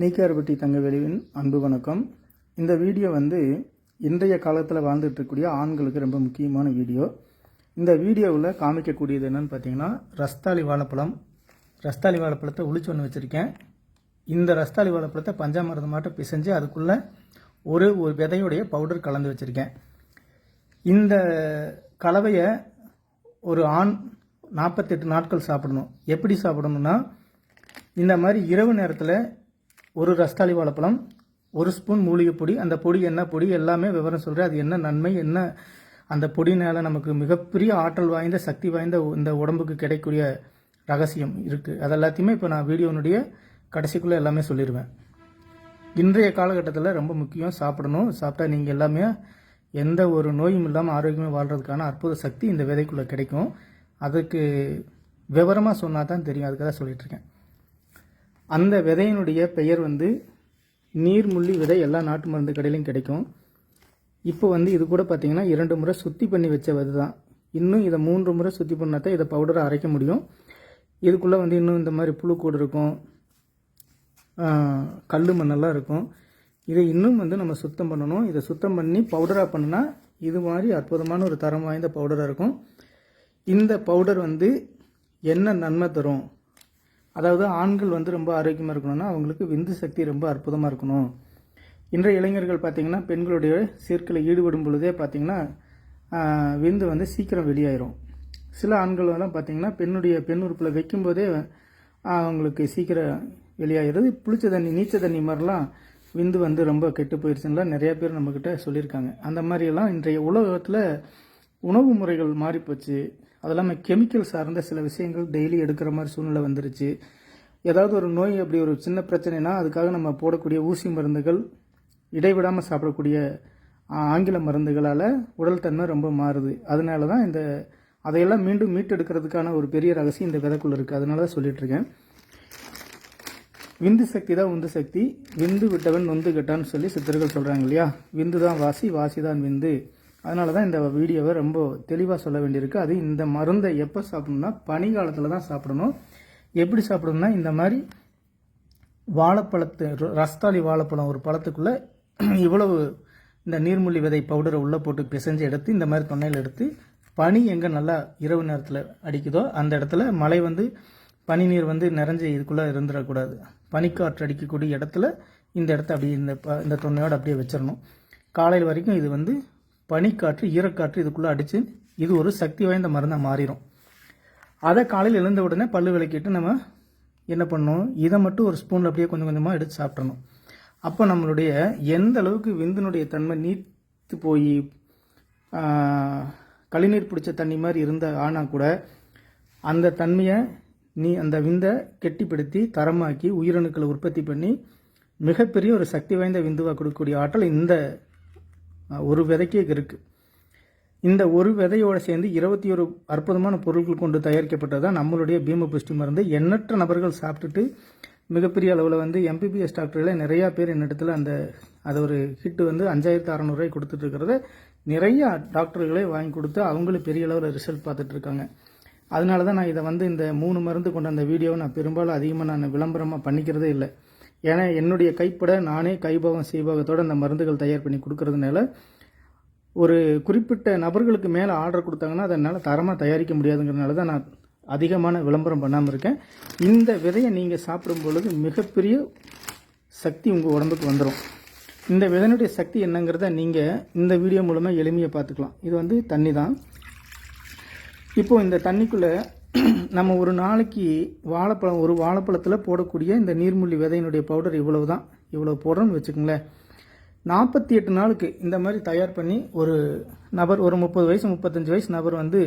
நீக்கார்பட்டி தங்கவேலுவின் அன்பு வணக்கம். இந்த வீடியோ வந்து இன்றைய காலத்தில் வாழ்ந்துட்டு இருக்கக்கூடிய ஆண்களுக்கு ரொம்ப முக்கியமான வீடியோ. இந்த வீடியோவில் காமிக்கக்கூடியது என்னென்னு பார்த்தீங்கன்னா ரஸ்தாளி வாழைப்பழம். ரஸ்தாளி வாழைப்பழத்தை உளிச்சு ஒன்று வச்சுருக்கேன். இந்த ரஸ்தாளி வாழைப்பழத்தை பஞ்சாமிரதம் மாட்டம் பிசைஞ்சு அதுக்குள்ளே ஒரு ஒரு விதையுடைய பவுடர் கலந்து வச்சுருக்கேன். இந்த கலவையை ஒரு ஆண் நாற்பத்தெட்டு நாட்கள் சாப்பிடணும். எப்படி சாப்பிடணும்னா இந்த மாதிரி இரவு நேரத்தில் ஒரு ரஸ்தாளி வாழைப்பழம் ஒரு ஸ்பூன் மூலிகை பொடி அந்த பொடி என்ன? பொடி எல்லாமே விவரம் சொல்கிறேன் அது என்ன நன்மை? என்ன? அந்த பொடினால் நமக்கு மிகப்பெரிய ஆற்றல் வாய்ந்த சக்தி வாய்ந்த இந்த உடம்புக்கு கிடைக்கக்கூடிய ரகசியம் இருக்குது அது எல்லாத்தையுமே இப்போ நான் வீடியோனுடைய கடைசிக்குள்ளே எல்லாமே சொல்லிடுவேன் இன்றைய காலகட்டத்தில் ரொம்ப முக்கியம் சாப்பிடணும். சாப்பிட்டா நீங்கள் எல்லாமே எந்த ஒரு நோயும் இல்லாமல் ஆரோக்கியமாக வாழ்கிறதுக்கான அற்புத சக்தி இந்த விதைக்குள்ளே கிடைக்கும். அதுக்கு விவரமாக சொன்னால் தான் தெரியும். அதுக்காக தான் சொல்லிகிட்ருக்கேன் அந்த விதையினுடைய பெயர் வந்து நீர்முள்ளி விதை. எல்லா நாட்டு மருந்து கடையிலையும் கிடைக்கும். இப்போ வந்து இது கூட பார்த்தீங்கன்னா இரண்டு முறை சுத்தி பண்ணி வச்ச விதை தான். இன்னும் இதை மூன்று முறை சுத்தி பண்ணால் தான் இதை பவுடரை அரைக்க முடியும். இதுக்குள்ளே வந்து இன்னும் இந்த மாதிரி புழுக்கூடு இருக்கும். கல் மண்ணெல்லாம் இருக்கும். இதை இன்னும் வந்து நம்ம சுத்தம் பண்ணணும். இதை சுத்தம் பண்ணி பவுடராக பண்ணுனா இது மாதிரி அற்புதமான ஒரு தரம் வாய்ந்த பவுடராக இருக்கும். இந்த பவுடர் வந்து என்ன நன்மை தரும்? அதாவது ஆண்கள் வந்து ரொம்ப ஆரோக்கியமாக இருக்கணும்னா அவங்களுக்கு விந்து சக்தி ரொம்ப அற்புதமாக இருக்கணும். இன்றைய இளைஞர்கள் பார்த்திங்கன்னா பெண்களுடைய சேர்க்கையில் ஈடுபடும் பொழுதே பார்த்திங்கன்னா விந்து வந்து சீக்கிரம் வெளியாயிரும். சில ஆண்களெல்லாம் பார்த்திங்கன்னா பெண்ணுடைய பெண் உறுப்பில் வைக்கும்போதே அவங்களுக்கு சீக்கிரம் வெளியாகிறது புளிச்ச தண்ணி நீச்ச தண்ணி மாதிரிலாம் விந்து வந்து ரொம்ப கெட்டு போயிடுச்சுன்னா நிறைய பேர் நம்மக்கிட்ட சொல்லியிருக்காங்க. அந்த மாதிரியெல்லாம் இன்றைய உலகத்தில் உணவு முறைகள் மாறிப்போச்சு. அது இல்லாமல் கெமிக்கல் சார்ந்த சில விஷயங்கள் டெய்லி எடுக்கிற மாதிரி சூழ்நிலை வந்துருச்சு. ஏதாவது ஒரு நோய் அப்படி ஒரு சின்ன பிரச்சனைனா அதுக்காக நம்ம போடக்கூடிய ஊசி மருந்துகள் இடைவிடாமல் சாப்பிடக்கூடிய ஆங்கில மருந்துகளால் உடல் தன்மை ரொம்ப மாறுது. அதனால தான் இந்த அதையெல்லாம் மீண்டும் மீட்டெடுக்கிறதுக்கான ஒரு பெரிய ரகசியம் இந்த விதைக்குள்ளே இருக்குது அதனால தான் சொல்லிகிட்ருக்கேன் விந்து சக்தி தான் உந்து சக்தி. விந்து விட்டவன் நொந்து கெட்டான்னு சொல்லி சித்தர்கள் சொல்கிறாங்க இல்லையா? விந்து தான் வாசி வாசி தான் விந்து. அதனால தான் இந்த வீடியோவை ரொம்ப தெளிவாக சொல்ல வேண்டியிருக்கு. அது இந்த மருந்தை எப்போ சாப்பிடணும்னா பனி காலத்தில் தான் சாப்பிடணும். எப்படி சாப்பிடணும்னா இந்த மாதிரி வாழைப்பழத்து ர- ரஸ்தாளி வாழைப்பழம் ஒரு பழத்துக்குள்ளே இவ்வளவு இந்த நீர்முள்ளி விதை பவுடரை உள்ளே போட்டு பிசைஞ்சு எடுத்து இந்த மாதிரி தொண்டையில் எடுத்து பனி எங்கே நல்லா இரவு நேரத்தில் அடிக்குதோ அந்த இடத்துல மழை வந்து பனி நீர் வந்து நிறைஞ்சு இதுக்குள்ளே இருந்துடக்கூடாது. பனிக்காற்று அடிக்கக்கூடிய இடத்துல இந்த இடத்த அப்படியே இந்த ப- இந்த தொண்டையோடு அப்படியே வச்சிடணும். காலையில் வரைக்கும் இது வந்து பனிக்காற்று ஈரக்காற்று இதுக்குள்ளே அடித்து இது ஒரு சக்தி வாய்ந்த மருந்தாக மாறிடும் அதை காலையில் எழுந்த உடனே பல்லு விளக்கிட்டு நம்ம என்ன பண்ணணும்? இதை மட்டும் ஒரு ஸ்பூனில் அப்படியே கொஞ்சம் கொஞ்சமாக எடுத்து சாப்பிட்றணும் அப்போ நம்மளுடைய எந்த அளவுக்கு விந்தினுடைய தன்மை நீத்து போய் கழிநீர் பிடிச்ச தண்ணி மாதிரி இருந்த ஆனால் கூட அந்த தன்மையை நீ அந்த விந்தை கெட்டிப்படுத்தி தரமாக்கி உயிரணுக்களை உற்பத்தி பண்ணி மிகப்பெரிய ஒரு சக்தி வாய்ந்த விந்துவாக கொடுக்கக்கூடிய ஆற்றல் இந்த ஒரு விதைக்கே இருக்குது இந்த ஒரு விதையோடு சேர்ந்து இருபத்தி ஒரு அற்புதமான பொருட்கள் கொண்டு தயாரிக்கப்பட்டதான் நம்மளுடைய பீம புஷ்டி மருந்து. எண்ணற்ற நபர்கள் சாப்பிட்டுட்டு மிகப்பெரிய அளவில் வந்து எம்பிபிஎஸ் டாக்டர்களே நிறையா பேர் என்னிடத்துல அந்த அது ஒரு ஹிட்டு வந்து அஞ்சாயிரத்து அறநூறுவாய் கொடுத்துட்ருக்கிறத நிறையா டாக்டர்களே வாங்கி கொடுத்து அவங்களும் பெரிய அளவில் ரிசல்ட் பார்த்துட்ருக்காங்க அதனால தான் நான் இதை வந்து இந்த மூணு மருந்து கொண்ட அந்த வீடியோவை நான் பெரும்பாலும் அதிகமாக நான் விளம்பரமாக பண்ணிக்கிறதே இல்லை. ஏன்னா என்னுடைய கைப்பட நானே கைபோகம் செய்போகத்தோடு அந்த மருந்துகள் தயார் பண்ணி கொடுக்கறதுனால ஒரு குறிப்பிட்ட நபர்களுக்கு மேலே ஆர்டர் கொடுத்தாங்கன்னா அதை என்னால் தரமாக தயாரிக்க முடியாதுங்கிறதுனால தான் நான் அதிகமான விளம்பரம் பண்ணாமல் இருக்கேன். இந்த விதையை நீங்கள் சாப்பிடும் பொழுது மிகப்பெரிய சக்தி உங்கள் உடம்புக்கு வந்துடும் இந்த விதையினுடைய சக்தி என்னங்கிறத நீங்கள் இந்த வீடியோ மூலமாக எளிமையாக பார்த்துக்கலாம். இது வந்து தண்ணி தான். இப்போது இந்த தண்ணிக்குள்ளே நம்ம ஒரு நாளைக்கு வாழைப்பழம் ஒரு வாழைப்பழத்தில் போடக்கூடிய இந்த நீர்மூழ்கி விதையினுடைய பவுடர் இவ்வளவு தான் இவ்வளோ போடுறோம்னு வச்சுக்கோங்களேன். நாற்பத்தி எட்டு நாளுக்கு இந்த மாதிரி தயார் பண்ணி ஒரு நபர் ஒரு முப்பது வயசு முப்பத்தஞ்சு வயசு நபர் வந்து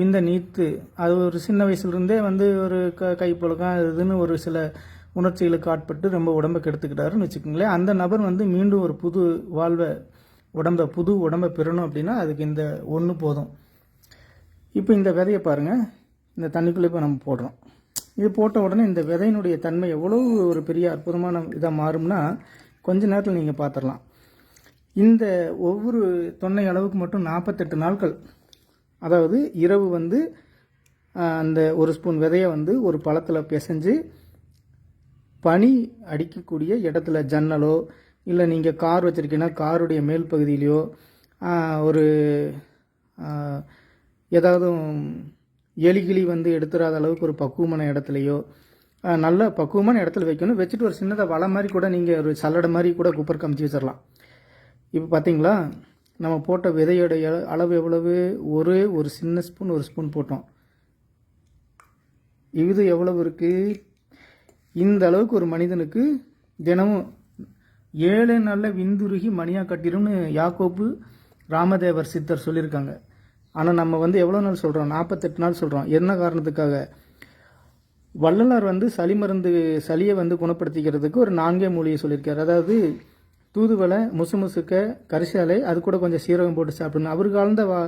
விந்த நீத்து அது ஒரு சின்ன வயசுலேருந்தே வந்து ஒரு க கைப்பழக்கம் இதுன்னு ஒரு சில உணர்ச்சிகளுக்கு ஆட்பட்டு ரொம்ப உடம்பை கெடுத்துக்கிட்டாருன்னு வச்சுக்கோங்களேன். அந்த நபர் வந்து மீண்டும் ஒரு புது வாழ்வை உடம்பை புது உடம்பை பெறணும் அப்படின்னா அதுக்கு இந்த ஒன்று போதும். இப்போ இந்த விதையை பாருங்கள் இந்த தண்ணிக்குள்ளே இப்போ நம்ம போடுறோம். இது போட்ட உடனே இந்த விதையினுடைய தன்மை எவ்வளோ ஒரு பெரிய அற்புதமான இதாக மாறும்னா கொஞ்ச நேரத்தில் நீங்கள் பார்த்துடலாம் இந்த ஒவ்வொரு தொன்னை அளவுக்கு மட்டும் நாற்பத்தெட்டு நாட்கள். அதாவது இரவு வந்து அந்த ஒரு ஸ்பூன் விதையை வந்து ஒரு பழத்தில் பிசைஞ்சு பனி அடிக்கக்கூடிய இடத்துல ஜன்னலோ இல்லை நீங்கள் கார் வச்சுருக்கீங்கன்னா காருடைய மேல் பகுதியிலையோ ஒரு ஏதாவது எலிகிளி வந்து எடுத்துடாத அளவுக்கு ஒரு பக்குவமான இடத்துலையோ நல்ல பக்குவமான இடத்துல வைக்கணும். வச்சுட்டு ஒரு சின்னதாக வலை மாதிரி கூட நீங்கள் ஒரு சல்லடை மாதிரி கூட குப்பர் கமிச்சு வச்சிடலாம் இப்போ பார்த்தீங்களா நம்ம போட்ட விதையோட அளவு எவ்வளவு? ஒரே ஒரு சின்ன ஸ்பூன் ஒரு ஸ்பூன் போட்டோம். இது எவ்வளவு இருக்குது இந்த அளவுக்கு ஒரு மனிதனுக்கு தினமும் ஏழு நல்ல விந்துருகி மணியாக கட்டிடும்னு யாக்கோப்பு ராமதேவர் சித்தர் சொல்லியிருக்காங்க. ஆனால் நம்ம வந்து எவ்வளோ நாள் சொல்கிறோம் நாற்பத்தெட்டு நாள் சொல்கிறோம் என்ன காரணத்துக்காக? வள்ளலார் வந்து சளி மருந்து சளியை வந்து குணப்படுத்திக்கிறதுக்கு ஒரு நான்கே மூலிகை சொல்லியிருக்கார். அதாவது தூதுவளை முசு முசுக்க கரிசாலை அது கூட கொஞ்சம் சீரகம் போட்டு சாப்பிடணும். அவர் வாழ்ந்த வா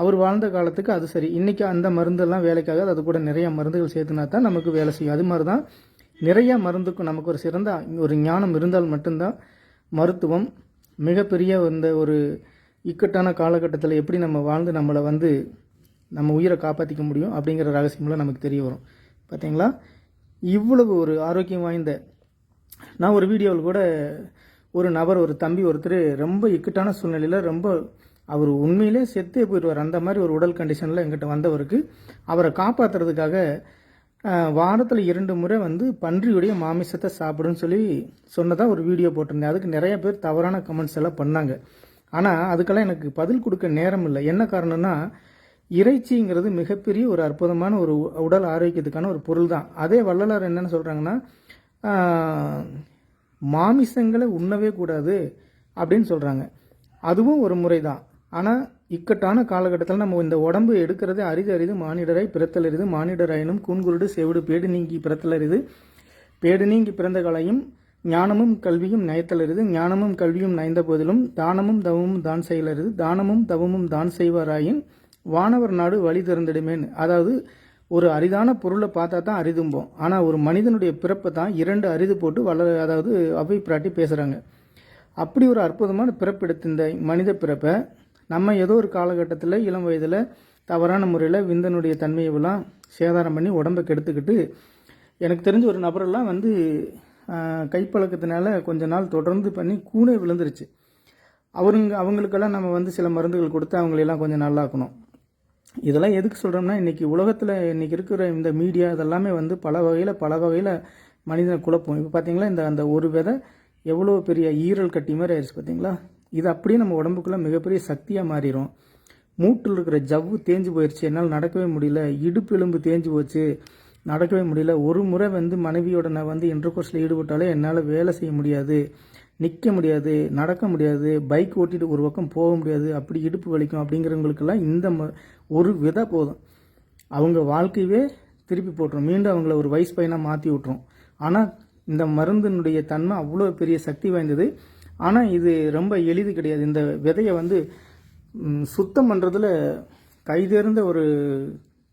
அவர் வாழ்ந்த காலத்துக்கு அது சரி. இன்றைக்கி அந்த மருந்தெல்லாம் வேலைக்காக அது கூட நிறைய மருந்துகள் சேர்த்துனா தான் நமக்கு வேலை செய்யும். அது மாதிரி தான் நிறைய மருந்துக்கும் நமக்கு ஒரு சிறந்த ஒரு ஞானம் இருந்தால் மட்டும்தான் மருத்துவம் மிகப்பெரிய இந்த ஒரு இக்கட்டான காலகட்டத்தில் எப்படி நம்ம வாழ்ந்து நம்மளை வந்து நம்ம உயிரை காப்பாற்றிக்க முடியும் அப்படிங்கிற ரகசியம்லாம் நமக்கு தெரிய வரும். பார்த்தீங்களா இவ்வளவு ஒரு ஆரோக்கியம் வாய்ந்த நான் ஒரு வீடியோவில் கூட ஒரு நபர் ஒரு தம்பி ஒருத்தர் ரொம்ப இக்கட்டான சூழ்நிலையில் ரொம்ப அவர் உண்மையிலே செத்தே போயிடுவார். அந்த மாதிரி ஒரு உடல் கண்டிஷனில் எங்கிட்ட வந்தவருக்கு அவரை காப்பாற்றுறதுக்காக வாரத்தில் இரண்டு முறை வந்து பன்றியுடைய மாமிசத்தை சாப்பிடுன்னு சொல்லி சொன்னதாக ஒரு வீடியோ போட்டிருந்தேன். அதுக்கு நிறைய பேர் தவறான கமெண்ட்ஸ் எல்லாம் பண்ணாங்க. ஆனால் அதுக்கெல்லாம் எனக்கு பதில் கொடுக்க நேரம் இல்லை. என்ன காரணம்னா இறைச்சிங்கிறது மிகப்பெரிய ஒரு அற்புதமான ஒரு உடல் ஆரோக்கியத்துக்கான ஒரு பொருள் தான் அதே வள்ளலார் என்னன்னு சொல்கிறாங்கன்னா மாமிசங்களை உண்ணவே கூடாது அப்படின்னு சொல்கிறாங்க அதுவும் ஒரு முறை தான் ஆனால் இக்கட்டான காலகட்டத்தில் நம்ம இந்த உடம்பு எடுக்கிறது அரிது அரிது மானிடரை பிறத்தல் அரிது மானிடராயினும் கூன்குருடு செவிடு பேடு நீங்கி பிறத்தல் அரிது பேடு நீங்கி பிறந்த காலையும் ஞானமும் கல்வியும் நயத்தலருது. ஞானமும் கல்வியும் நயந்த போதிலும் தானமும் தவமும் தான் செயலருது தானமும் தவமும் தான் செய்வாராயின் வானவர் நாடு வழி திறந்திடுமேன் அதாவது ஒரு அரிதான பொருளை பார்த்தா தான் அரிதும்போம். ஆனால் ஒரு மனிதனுடைய பிறப்பை தான் இரண்டு அரிது போட்டு வளர அதாவது அவை பிராட்டி பேசுகிறாங்க அப்படி ஒரு அற்புதமான பிறப்பெடுத்த இந்த மனித பிறப்பை நம்ம ஏதோ ஒரு காலகட்டத்தில் இளம் வயதில் தவறான முறையில் விந்தனுடைய தன்மையெல்லாம் சேதாரம் பண்ணி உடம்பை கெடுத்துக்கிட்டு எனக்கு தெரிஞ்ச ஒரு நபரெல்லாம் வந்து கைப்பழக்கத்தினால கொஞ்ச நாள் தொடர்ந்து பண்ணி கூனே விழுந்துருச்சு. அவருங்க அவங்களுக்கெல்லாம் நம்ம வந்து சில மருந்துகள் கொடுத்து அவங்களெல்லாம் கொஞ்சம் நல்லாக்கணும். இதெல்லாம் எதுக்கு சொல்கிறோம்னா இன்றைக்கி உலகத்தில் இன்றைக்கி இருக்கிற இந்த மீடியா இதெல்லாமே வந்து பல வகையில் பல வகையில் மனிதனை குழப்பம். இப்போ பார்த்தீங்களா இந்த அந்த ஒரு விதை எவ்வளோ பெரிய ஈரல் கட்டி மாதிரி ஆயிடுச்சு பார்த்தீங்களா இது அப்படியே நம்ம உடம்புக்குள்ளே மிகப்பெரிய சக்தியாக மாறிடும் மூட்டில் இருக்கிற ஜவ்வு தேஞ்சு போயிடுச்சு என்னால் நடக்கவே முடியல. இடுப்பு எலும்பு தேஞ்சு போச்சு. நடக்கவே முடியல. ஒரு முறை வந்து மனைவியோட நான் வந்து இன்டர்கோர்ஸில் ஈடுபட்டாலே என்னால் வேலை செய்ய முடியாது நிற்க முடியாது நடக்க முடியாது பைக் ஓட்டிட்டு ஒரு பக்கம் போக முடியாது அப்படி இடுப்பு வலிக்கும் அப்படிங்கிறவங்களுக்கெல்லாம் இந்த ம- ஒரு விதை போதும். அவங்க வாழ்க்கையவே திருப்பி போட்டுரும். மீண்டும் அவங்கள ஒரு வயசு பையனாக மாற்றி விட்டுரும். ஆனால் இந்த மருந்தினுடைய தன்மை அவ்வளோ பெரிய சக்தி வாய்ந்தது. ஆனால் இது ரொம்ப எளிது கிடையாது. இந்த விதையை வந்து சுத்தம் பண்ணுறதுல கைதேர்ந்த ஒரு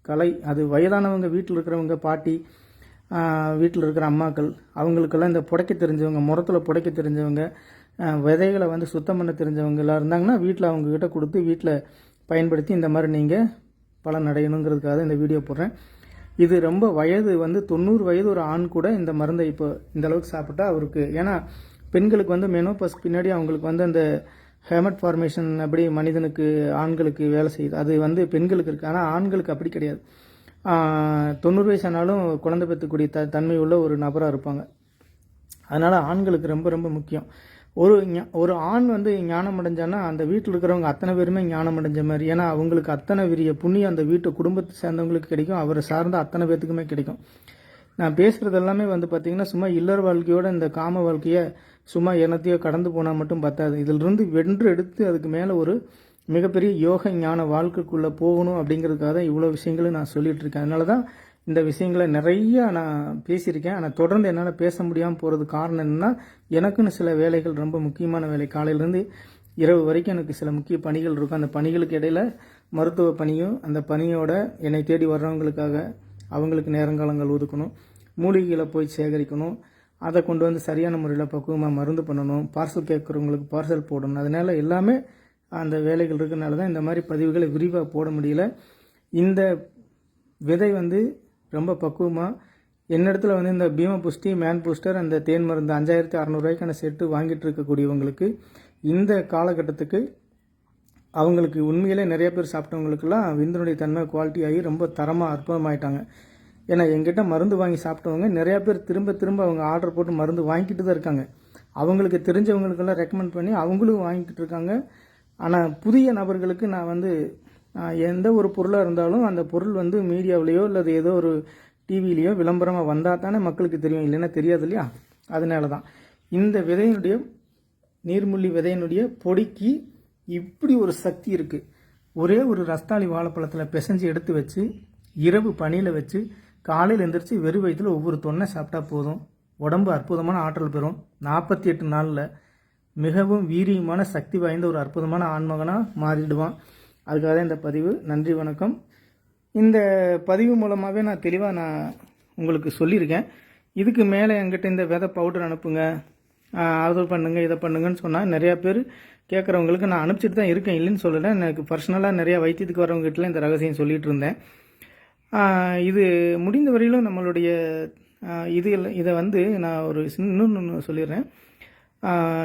கலை அது வயதானவங்க வீட்டில் இருக்கிறவங்க பாட்டி வீட்டில் இருக்கிற அம்மாக்கள் அவங்களுக்கெல்லாம் இந்த புடைக்க தெரிஞ்சவங்க முரத்தில் புடைக்க தெரிஞ்சவங்க விதைகளை வந்து சுத்தம் பண்ண தெரிஞ்சவங்களாக எல்லாம் இருந்தாங்கன்னா வீட்டில் அவங்கக்கிட்ட கொடுத்து வீட்டில் பயன்படுத்தி இந்த மாதிரி நீங்கள் பலன் அடையணுங்கிறதுக்காக தான் இந்த வீடியோ போடுறேன். இது ரொம்ப வயது வந்து தொண்ணூறு வயது ஒரு ஆண் கூட இந்த மருந்தை இப்போ இந்த அளவுக்கு சாப்பிட்டா அவருக்கு ஏன்னா பெண்களுக்கு வந்து மெனோபஸ் பின்னாடி அவங்களுக்கு வந்து அந்த ஹேமட் ஃபார்மேஷன் அப்படி மனிதனுக்கு ஆண்களுக்கு வேலை செய்யுது. அது வந்து பெண்களுக்கு இருக்குது ஆனால் ஆண்களுக்கு அப்படி கிடையாது. தொண்ணூறு வயசு ஆனாலும் குழந்தை பெற்றக்கூடிய த தன்மை உள்ள ஒரு நபராக இருப்பாங்க. அதனால் ஆண்களுக்கு ரொம்ப ரொம்ப முக்கியம். ஒரு ஞா- ஒரு ஆண் வந்து ஞானம் அடைஞ்சான்னா அந்த வீட்டில் இருக்கிறவங்க அத்தனை பேருமே ஞானம் அடைஞ்ச மாதிரி. ஏன்னா அவங்களுக்கு அத்தனை பெரிய புண்ணியம் அந்த வீட்டு குடும்பத்தை சேர்ந்தவங்களுக்கு கிடைக்கும். அவரை சார்ந்த அத்தனை பேர்த்துக்குமே கிடைக்கும். நான் பேசுகிறது எல்லாமே வந்து பார்த்திங்கன்னா சும்மா இல்லற வாழ்க்கையோட இந்த காம வாழ்க்கையை சும்மா என்னத்தையோ கடந்து போனால் மட்டும் பத்தாது. இதிலிருந்து வென்று எடுத்து அதுக்கு மேலே ஒரு மிகப்பெரிய யோக ஞான வாழ்க்கைக்குள்ளே போகணும் அப்படிங்கிறதுக்காக தான் இவ்வளோ விஷயங்களும் நான் சொல்லிகிட்ருக்கேன் அதனால தான் இந்த விஷயங்களை நிறைய நான் பேசியிருக்கேன். ஆனால் தொடர்ந்து என்னால் பேச முடியாமல் போகிறது காரணம் என்னென்னா எனக்குன்னு சில வேலைகள் ரொம்ப முக்கியமான வேலை. காலையிலேருந்து இரவு வரைக்கும் எனக்கு சில முக்கிய பணிகள் இருக்கும். அந்த பணிகளுக்கு இடையில மருத்துவ பணியும் அந்த பணியோட என்னை தேடி வர்றவங்களுக்காக அவங்களுக்கு நேரங்காலங்கள் ஒதுக்கணும். மூலிகைகளை போய் சேகரிக்கணும். அதை கொண்டு வந்து சரியான முறையில் பக்குவமாக மருந்து பண்ணணும். பார்சல் கேட்குறவங்களுக்கு பார்சல் போடணும். அதனால் எல்லாமே அந்த வேலைகள் இருக்கிறனால தான் இந்த மாதிரி பதிவுகளை விரிவாக போட முடியல. இந்த விதை வந்து ரொம்ப பக்குவமாக என்னிடத்துல வந்து இந்த பீம புஷ்டி மேன் பூஸ்டர் அந்த தேன் மருந்து அஞ்சாயிரத்தி அறநூறுவாய்க்கான செட்டு வாங்கிட்டு இருக்கக்கூடியவங்களுக்கு இந்த காலகட்டத்துக்கு அவங்களுக்கு உண்மையிலே நிறைய பேர் சாப்பிட்டவங்களுக்கெல்லாம் விந்தனுடைய தன்மை குவாலிட்டி ஆகி ரொம்ப தரமாக அற்புதமாயிட்டாங்க. ஏன்னா எங்கிட்ட மருந்து வாங்கி சாப்பிட்டவங்க நிறையா பேர் திரும்ப திரும்ப அவங்க ஆர்டர் போட்டு மருந்து வாங்கிட்டு தான் இருக்காங்க. அவங்களுக்கு தெரிஞ்சவங்களுக்கெல்லாம் ரெக்கமெண்ட் பண்ணி அவங்களும் வாங்கிக்கிட்டு இருக்காங்க. ஆனால் புதிய நபர்களுக்கு நான் வந்து எந்த ஒரு பொருளாக இருந்தாலும் அந்த பொருள் வந்து மீடியாவிலேயோ அல்லது ஏதோ ஒரு டிவிலேயோ விளம்பரமாக வந்தால் தானே மக்களுக்கு தெரியும். இல்லைன்னா தெரியாது இல்லையா? அதனால தான். இந்த விதையினுடைய நீர்முள்ளி விதையினுடைய பொடிக்கு இப்படி ஒரு சக்தி இருக்குது ஒரே ஒரு ரஸ்தாளி வாழைப்பழத்தில் பிசைஞ்சு எடுத்து வச்சு இரவு பனியில் வச்சு காலையில் எந்திரிச்சு வெறும் வயிற்றில் ஒவ்வொரு தொன்னை சாப்பிட்டா போதும். உடம்பு அற்புதமான ஆற்றல் பெறும். நாற்பத்தி எட்டு நாளில் மிகவும் வீரியமான சக்தி வாய்ந்த ஒரு அற்புதமான ஆண்மகனாக மாறிடுவான். அதுக்காக தான் இந்த பதிவு. நன்றி வணக்கம். இந்த பதிவு மூலமாகவே நான் தெளிவாக நான் உங்களுக்கு சொல்லியிருக்கேன். இதுக்கு மேலே என்கிட்ட இந்த விதை பவுடர் அனுப்புங்க. ஆறுதல் அது இதை பண்ணுங்கன்னு சொன்னால் நிறையா பேர் கேட்குறவங்களுக்கு நான் அனுப்பிச்சிட்டு தான் இருக்கேன். இல்லைன்னு சொல்லலை. எனக்கு பர்சனலாக நிறையா வைத்தியத்துக்கு வரவங்ககிட்டலாம் இந்த ரகசியம் சொல்லிகிட்டு இருந்தேன். இது முடிந்த வரையிலும் நம்மளுடைய இது இதை வந்து நான் ஒரு இன்னொன்று ஒன்று சொல்லிடுறேன்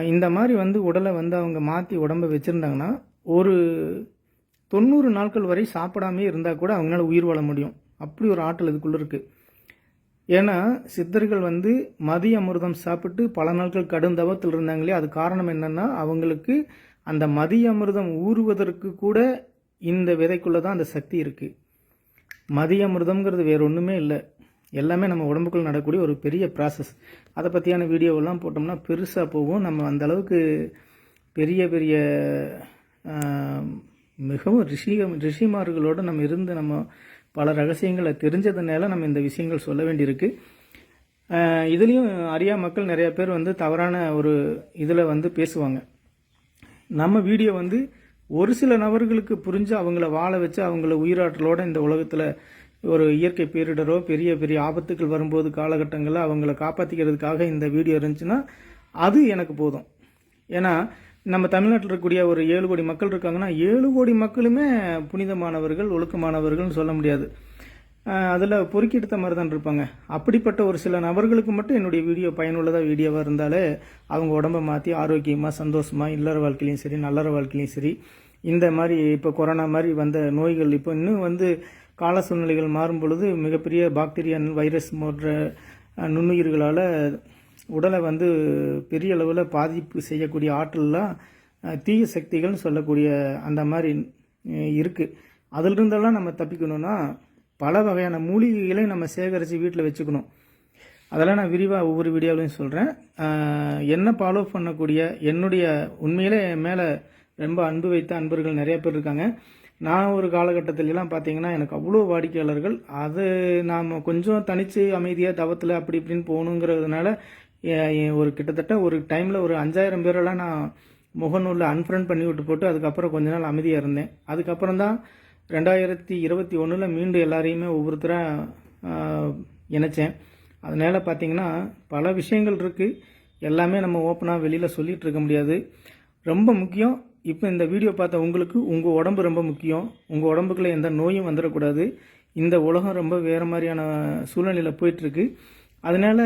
இந்த மாதிரி வந்து உடலை வந்து அவங்க மாற்றி உடம்பை வச்சுருந்தாங்கன்னா ஒரு தொண்ணூறு நாட்கள் வரை சாப்பிடாமே இருந்தால் கூட அவங்களால உயிர் வாழ முடியும். அப்படி ஒரு ஆற்றல் இதுக்குள்ளே இருக்குது ஏன்னா சித்தர்கள் வந்து மதிய அமிர்தம் சாப்பிட்டு பல நாட்கள் கடும் தவத்தில் இருந்தாங்களே அது காரணம் என்னென்னா அவங்களுக்கு அந்த மதிய அமிர்தம் ஊறுவதற்கு கூட இந்த விதைக்குள்ளே தான் அந்த சக்தி இருக்குது மதிய அமிர்தம்ங்கிறது வேற ஒன்றுமே இல்லை. எல்லாமே நம்ம உடம்புக்குள்ள நடக்கக்கூடிய ஒரு பெரிய ப்ராசஸ் அதை பற்றியான வீடியோவெல்லாம் போட்டோம்னா பெருசாக போகும். நம்ம அந்த அளவுக்கு பெரிய பெரிய மிகவும் ரிஷிகம் ரிஷிமார்களோடு நம்ம இருந்து நம்ம பல ரகசியங்களை தெரிஞ்சதுனால நம்ம இந்த விஷயங்கள் சொல்ல வேண்டியிருக்கு. இதுலேயும் அறியா மக்கள் நிறையா பேர் வந்து தவறான ஒரு இதில் வந்து பேசுவாங்க. நம்ம வீடியோ வந்து ஒரு சில நபர்களுக்கு புரிஞ்சு அவங்கள வாழ வச்சு அவங்கள உயிராற்றலோட இந்த உலகத்தில் ஒரு இயற்கை பேரிடரோ பெரிய பெரிய ஆபத்துக்கள் வரும்போது காலகட்டங்களில் அவங்கள காப்பாற்றிக்கிறதுக்காக இந்த வீடியோ இருந்துச்சுன்னா அது எனக்கு போதும். ஏன்னா நம்ம தமிழ்நாட்டில் இருக்கக்கூடிய ஒரு ஏழு கோடி மக்கள் இருக்காங்கன்னா ஏழு கோடி மக்களுமே புனிதமானவர்கள் ஒழுக்கமானவர்கள்னு சொல்ல முடியாது. அதில் பொறுக்கி எடுத்த மாதிரி தான் இருப்பாங்க. அப்படிப்பட்ட ஒரு சில நபர்களுக்கு மட்டும் என்னுடைய வீடியோ பயனுள்ளதாக வீடியோவாக இருந்தாலே அவங்க உடம்பை மாற்றி ஆரோக்கியமாக சந்தோஷமாக இல்லற வாழ்க்கையிலையும் சரி நல்லற வாழ்க்கையிலையும் சரி இந்த மாதிரி இப்போ கொரோனா மாதிரி வந்த நோய்கள் இப்போ இன்னும் வந்து கால சூழ்நிலைகள் மாறும் பொழுது மிகப்பெரிய பாக்டீரியா வைரஸ் போன்ற நுண்ணுயிர்களால் உடலை வந்து பெரிய அளவில் பாதிப்பு செய்யக்கூடிய ஆற்றல்லாம் தீய சக்திகள்னு சொல்லக்கூடிய அந்த மாதிரி இருக்குது அதிலிருந்தெல்லாம் நம்ம தப்பிக்கணும்னா பல வகையான மூலிகைகளை நம்ம சேகரித்து வீட்டில் வச்சுக்கணும். அதெல்லாம் நான் விரிவாக ஒவ்வொரு வீடியோவிலையும் சொல்கிறேன் என்ன ஃபாலோ பண்ணக்கூடிய என்னுடைய உண்மையிலே என் மேலே ரொம்ப அன்பு வைத்த அன்பர்கள் நிறைய பேர் இருக்காங்க. நான் ஒரு காலகட்டத்திலலாம் பார்த்தீங்கன்னா எனக்கு அவ்வளோ வாடிக்கையாளர்கள். அது நாம் கொஞ்சம் தனித்து அமைதியாக தவத்தில் அப்படி இப்படின்னு போகணுங்கிறதுனால ஒரு கிட்டத்தட்ட ஒரு டைமில் ஒரு அஞ்சாயிரம் பேரெல்லாம் நான் முகநூலில் அன்ஃப்ரெண்ட் பண்ணி விட்டு போட்டு அதுக்கப்புறம் கொஞ்ச நாள் அமைதியாக இருந்தேன். அதுக்கப்புறம் தான் ரெண்டாயிரத்தி இருபத்தி ஒன்றில் மீண்டும் எல்லாரையுமே ஒவ்வொருத்தராக இணைச்சேன். அதனால் பார்த்தீங்கன்னா பல விஷயங்கள் இருக்குது எல்லாமே நம்ம ஓப்பனாக வெளியில் சொல்லிகிட்டு இருக்க முடியாது. ரொம்ப முக்கியம். இப்போ இந்த வீடியோ பார்த்த உங்களுக்கு உங்கள் உடம்பு ரொம்ப முக்கியம். உங்கள் உடம்புக்குள்ளே எந்த நோயும் வந்துடக்கூடாது. இந்த உலகம் ரொம்ப வேறு மாதிரியான சூழ்நிலையில் போயிட்டுருக்கு. அதனால்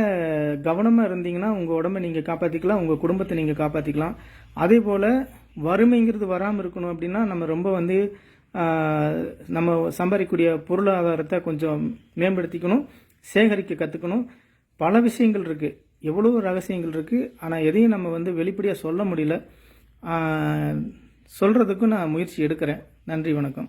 கவனமாக இருந்தீங்கன்னா உங்கள் உடம்பை நீங்கள் காப்பாற்றிக்கலாம் உங்கள் குடும்பத்தை நீங்கள் காப்பாற்றிக்கலாம் அதே போல் வறுமைங்கிறது வராமல் இருக்கணும் அப்படின்னா நம்ம ரொம்ப வந்து நம்ம சம்பாதிக்கக்கூடிய பொருளாதாரத்தை கொஞ்சம் மேம்படுத்திக்கணும் சேகரிக்க கற்றுக்கணும் பல விஷயங்கள் இருக்குது எவ்வளோ ரகசியங்கள் இருக்குது ஆனால் எதையும் நம்ம வந்து வெளிப்படையாக சொல்ல முடியல. சொல்கிறதுக்கும் நான் முயற்சி எடுக்கிறேன். நன்றி வணக்கம்.